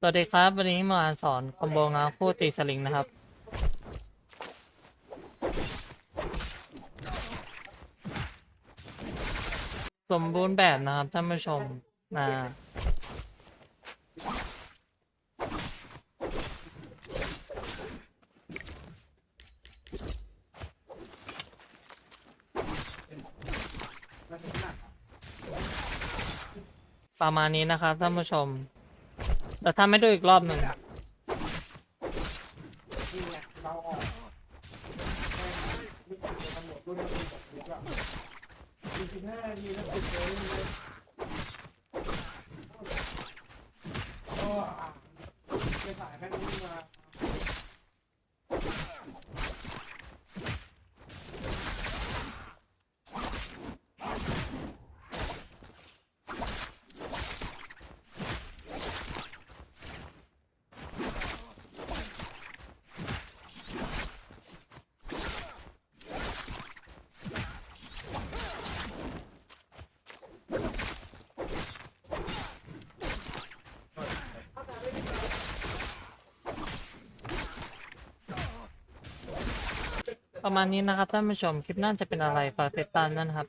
สวัสดีครับ วันนี้มาสอนคอมโบงาคู่ตีสลิงนะครับ สมบูรณ์แบบนะครับท่านผู้ชมนะประมาณนี้นะครับท่านผู้ชม เราทำให้ดูอีกรอบหนึ่ง ประมาณนี้นะครับท่านผู้ชมคลิปหน่าจะเป็นอะไรฝากติดตามนั่นะครับ